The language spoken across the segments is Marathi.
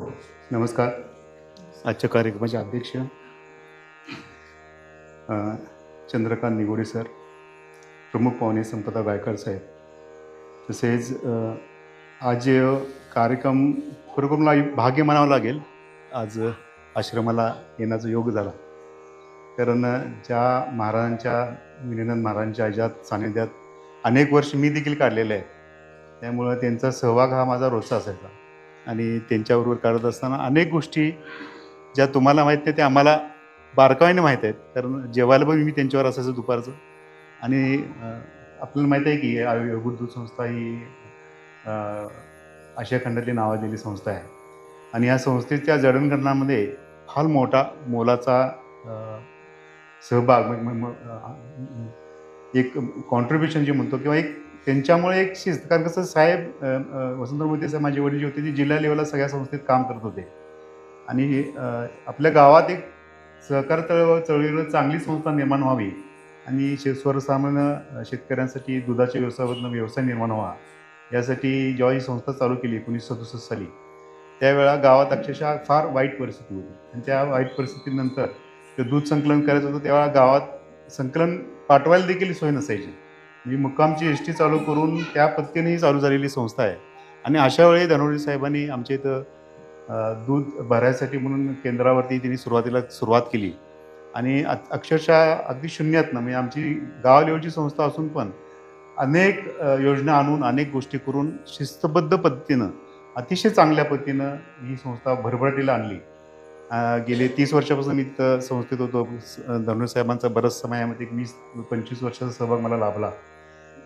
नमस्कार. आजच्या कार्यक्रमाचे अध्यक्ष चंद्रकांत निगोडे सर प्रमुख पाहुणे संपदा गायकर साहेब. तसेच आज कार्यक्रम खरोखर मला भाग्य म्हणावं लागेल आज आश्रमाला येण्याचा योग झाला. कारण ज्या महाराजांच्या विनिनंद महाराजांच्या ज्या सानिध्यात अनेक वर्ष मी देखील काढलेले आहे त्यामुळं त्यांचा सहभाग हा माझा रोजचा असायचा. आणि त्यांच्याबरोबर करत असताना अनेक गोष्टी ज्या तुम्हाला माहीत नाही त्या आम्हाला बारकाईने माहीत आहेत. कारण जेवायला पण मी त्यांच्यावर असायचं दुपारचं. आणि आपल्याला माहीत आहे की गुरुदूत संस्था ही आशिया खंडातली नावाजलेली संस्था आहे. आणि या संस्थेच्या जडणघडणामध्ये फार मोठा मोलाचा सहभाग एक कॉन्ट्रीब्युशन जे म्हणतो किंवा एक त्यांच्यामुळे एक शिस्त कारण कसं साहेब वसंत अ, वसंतराव माझे वडील जे होते ते जिल्हा लेवलला सगळ्या संस्थेत काम करत होते. आणि आपल्या गावात एक सहकार चळवळ चळवळीवर चांगली संस्था निर्माण व्हावी आणि शे सर्वसामान्य शेतकऱ्यांसाठी दुधाच्या व्यवसायामधनं व्यवसाय निर्माण व्हावा. यासाठी जेव्हा ही संस्था चालू केली एकोणीसशे सदुसष्ट साली त्यावेळा गावात अक्षरशः फार वाईट परिस्थिती होती. आणि त्या वाईट परिस्थितीनंतर ते दूध संकलन करायचं होतं तेव्हा गावात संकलन पाठवायला देखील सोय नसायची. मी मुक्कामची एस टी चालू करून त्या पद्धतीनेही चालू झालेली संस्था आहे. आणि अशा वेळी धनोडी साहेबांनी आमच्या इथं दूध भरायसाठी म्हणून केंद्रावरती त्यांनी सुरुवातीला सुरुवात केली. आणि अक्षरशः अगदी शून्यातनं म्हणजे आमची गाव लेवलची संस्था असून पण अनेक योजना आणून अनेक गोष्टी करून शिस्तबद्ध पद्धतीनं अतिशय चांगल्या पद्धतीनं ही संस्था भरभराटीला आणली. गेले तीस वर्षापासून मी तिथं संस्थेत होतो. धनुष साहेबांचा बराच समयामध्ये एक वीस पंचवीस वर्षाचा सहभाग मला लाभला.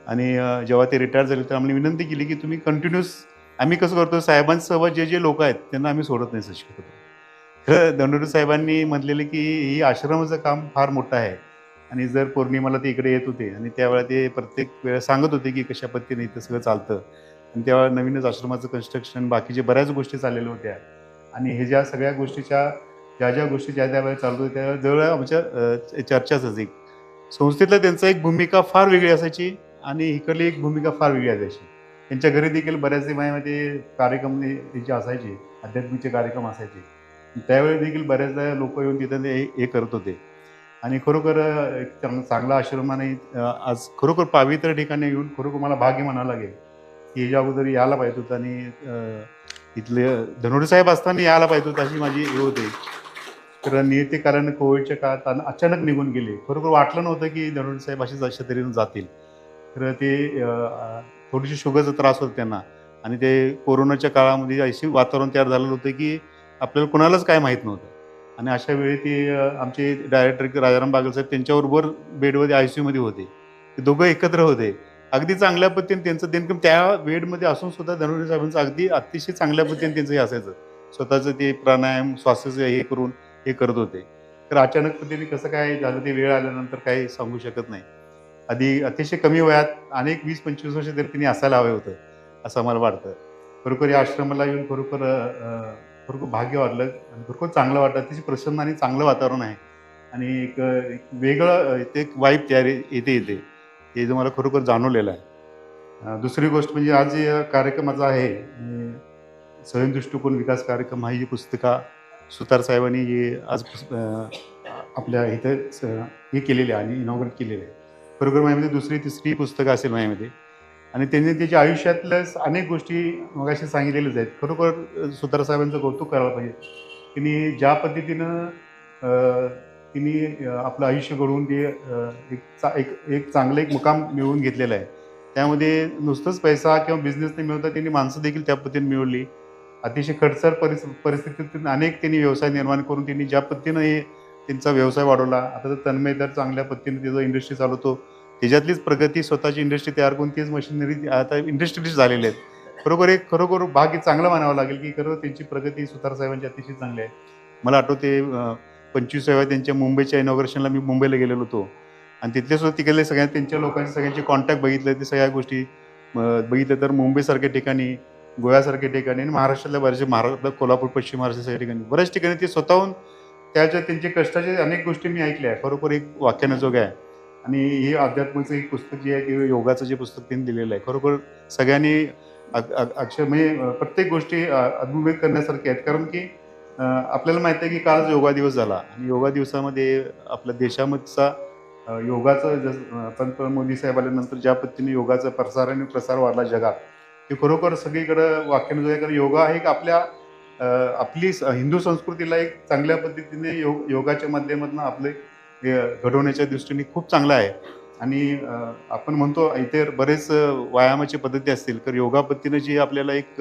आणि जेव्हा ते रिटायर झाले तर आम्ही विनंती केली की तुम्ही कंटिन्यूस आम्ही कसं करतो साहेबांसोबत जे जे लोक आहेत त्यांना आम्ही सोडत नाही शक्यतो खरं धनुरू साहेबांनी म्हटलेलं की ही आश्रमाचं काम फार मोठं आहे. आणि जर पौर्णिमाला ते इकडे येत होते आणि त्यावेळेला ते प्रत्येक वेळा सांगत होते की कशा पद्धतीने इथं सगळं चालतं. आणि तेव्हा नवीनच आश्रमाचं कन्स्ट्रक्शन बाकीचे बऱ्याच गोष्टी चाललेल्या होत्या. आणि हे ज्या सगळ्या गोष्टीच्या ज्या ज्या गोष्टी ज्या ज्या वेळेला चालत होत्या त्या जवळ आमच्या चर्चाच एक संस्थेतलं त्यांचं एक भूमिका फार वेगळी असायची आणि इकडली एक भूमिका फार वेगळी असायची. त्यांच्या घरी देखील बऱ्याच महिन्यामध्ये कार्यक्रम त्यांचे असायचे आध्यात्मिकचे कार्यक्रम असायचे. त्यावेळी देखील बऱ्याचदा लोक येऊन तिथं ते हे- करत होते. आणि खरोखर एक चांगला आश्रमाने आज खरोखर पावित्र ठिकाणी येऊन खरोखर मला भाग्य म्हणावं लागेल की ह्याच्या अगोदर यायला पाहिजे होतं आणि इथले धनोडे साहेब असताना यायला पाहिजे होतं अशी माझी हे होते. तर कारण कोविडच्या काळात अचानक निघून गेले. खरोखर वाटलं नव्हतं की धनोडे साहेब अशीच अशा तऱ्हेनं जातील. तर ते थोडीशी शुगरचा त्रास होता त्यांना. आणि ते कोरोनाच्या काळामध्ये अशी वातावरण तयार झालेलं होतं की आपल्याला कोणालाच काय माहीत नव्हतं. आणि अशा वेळी ते आमचे डायरेक्टर राजाराम बागल साहेब त्यांच्याबरोबर बेडमध्ये आय सी यूमध्ये होते. ते दोघं एकत्र होते. अगदी चांगल्या पद्धतीने त्यांचं नेमकं त्या वेळमध्ये असून सुद्धा धनुर्य साहेबांचं अगदी अतिशय चांगल्या पद्धतीने त्यांचं हे असायचं. स्वतःचं ते प्राणायाम श्वासाचं हे करून हे करत होते. तर अचानक पद्धतीने कसं काय झालं ते वेळ आल्यानंतर काही सांगू शकत नाही. आधी अतिशय कमी वयात अनेक वीस पंचवीस वर्ष तरी त्यांनी असायला हवं होतं असं मला वाटतं. खरोखर या आश्रमाला येऊन खरोखर खरोखर भाग्य वाटलं आणि खरोखर चांगलं वाटलं. अतिशय प्रसन्न आणि चांगलं वातावरण आहे. आणि एक वेगळं ते एक वाईब तयार येते येते. हे जो मला खरोखर जाणवलेलं आहे. दुसरी गोष्ट म्हणजे आज जे कार्यक्रमाचा आहे स्वयं दृष्टिकोन विकास कार्यक्रम हा ही जी पुस्तिका सुतार साहेबांनी जी आज आपल्या इथं स- हे केलेले आहे आणि इनॉग्रेट केलेले आहे. खरोखर माझ्यामध्ये दुसरी तिसरी पुस्तकं असेल माझ्यामध्ये. आणि त्यांनी त्याच्या आयुष्यातल्याच अनेक गोष्टी मग असे सांगितलेल्याच आहेत. खरोखर सुतार साहेबांचं कौतुक करायला पाहिजे. त्यांनी ज्या पद्धतीनं तिने आपलं आयुष्य घडवून ते एक चा एक एक चांगलं एक मुकाम मिळवून घेतलेला आहे. त्यामध्ये नुसतंच पैसा किंवा बिझनेस नाही मिळवता त्यांनी माणसं देखील त्या पद्धतीने मिळवली. अतिशय खडसर परिस परिस्थितीतून अनेक त्यांनी व्यवसाय निर्माण करून त्यांनी ज्या पद्धतीनं हे त्यांचा व्यवसाय वाढवला. आता तर तन्मय तर चांगल्या पद्धतीने त्याचं इंडस्ट्री चालवतो. त्याच्यातलीच प्रगती स्वतःची इंडस्ट्री तयार करून तीच मशिनरी आता इंडस्ट्रीज झालेले आहेत. खरोखर एक खरोखर भाग एक चांगला मानावं लागेल की खरं त्यांची प्रगती सुतार साहेबांची अतिशय चांगली आहे. मला आठवते पंचवीसाव्या पंचवीस त्यांच्या मुंबईच्या इनॉग्रेशनला मी मुंबईला गेलेलो होतो. आणि तिथले सुद्धा तिकडले सगळ्या त्यांच्या लोकांचे सगळ्यांचे कॉन्टॅक्ट बघितले ते सगळ्या गोष्टी बघितलं तर मुंबईसारख्या ठिकाणी गोव्यासारख्या ठिकाणी आणि महाराष्ट्रातल्या बरेचसे महाराष्ट्र कोल्हापूर पश्चिम महाराष्ट्राच्या ठिकाणी. बऱ्याच ठिकाणी ते स्वतःहून त्याच्या त्यांचे कष्टाचे अनेक गोष्टी मी ऐकल्या आहे. खरोखर एक वाक्यानजोग आहे. आणि हे अध्यात्माचं एक पुस्तक जे आहे किंवा योगाचं जे पुस्तक त्यांनी दिलेलं आहे. खरोखर सगळ्यांनी अक्षर म्हणजे प्रत्येक गोष्टी अनुभवित करण्यासारख्या आहेत. कारण की आपल्याला माहिती आहे की कालच योगा दिवस झाला. आणि योगा दिवसामध्ये आपल्या देशामधचा योगाचं जस पंतप्रधान मोदी साहेब आल्यानंतर ज्या पद्धतीने योगाचा प्रसार आणि प्रसार वाढला जगात ते खरोखर सगळीकडं वाक्यानुसार आहे योगा हे एक आपल्या आपली स- हिंदू संस्कृतीला एक चांगल्या पद्धतीने योग योगाच्या माध्यमातून आपले घडवण्याच्या दृष्टीने खूप चांगलं आहे. आणि आपण म्हणतो इतर बरेच व्यायामाची पद्धती असतील तर योगा पद्धतीने जी आपल्याला एक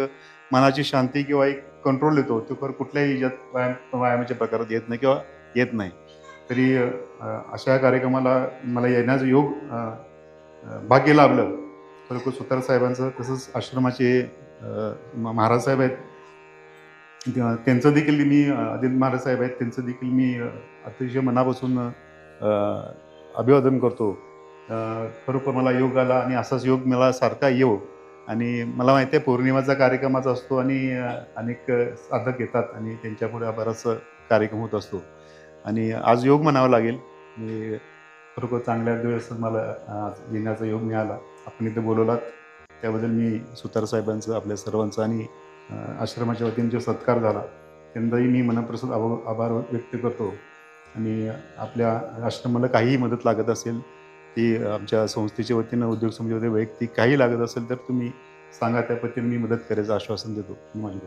मनाची शांती किंवा एक कंट्रोल येतो. तो खरं कुठल्याही याच्यात व्यायाम व्यायामाच्या प्रकारात येत नाही किंवा येत नाही. तरी अशा कार्यक्रमाला मला येण्याचं योग भाग्य लाभलं. खरोखर सुतार साहेबांचं तसंच आश्रमाचे महाराज साहेब आहेत. त्यांचं देखील मी आदित्य महाराज साहेब आहेत. त्यांचं देखील मी अतिशय मनापासून अभिवादन करतो. खरोखर मला योग आला आणि असाच योग मला सारखा येऊ आणि मला माहिती आहे पौर्णिमाचा कार्यक्रमाचा असतो आणि अनेक साधक येतात आणि त्यांच्यापुढे बराच कार्यक्रम होत असतो. आणि आज योग म्हणावा लागेल. मी खरोखर चांगल्या दिवस मला आज येण्याचा योग मिळाला. आपण इथे बोलवलात. त्याबद्दल मी सुतार साहेबांचं आपल्या सर्वांचं आणि आश्रमाच्या वतीने जो सत्कार झाला त्यांचाही मी मनप्रसाद आभार व्यक्त करतो. आणि आपल्या आश्रमाला काहीही मदत लागत असेल ती आमच्या संस्थेच्या वतीनं उद्योग समजा वैयक्तिक काही लागत असेल तर तुम्ही सांगा त्या पद्धतीने मी मदत करायचं आश्वासन देतो. मी माझी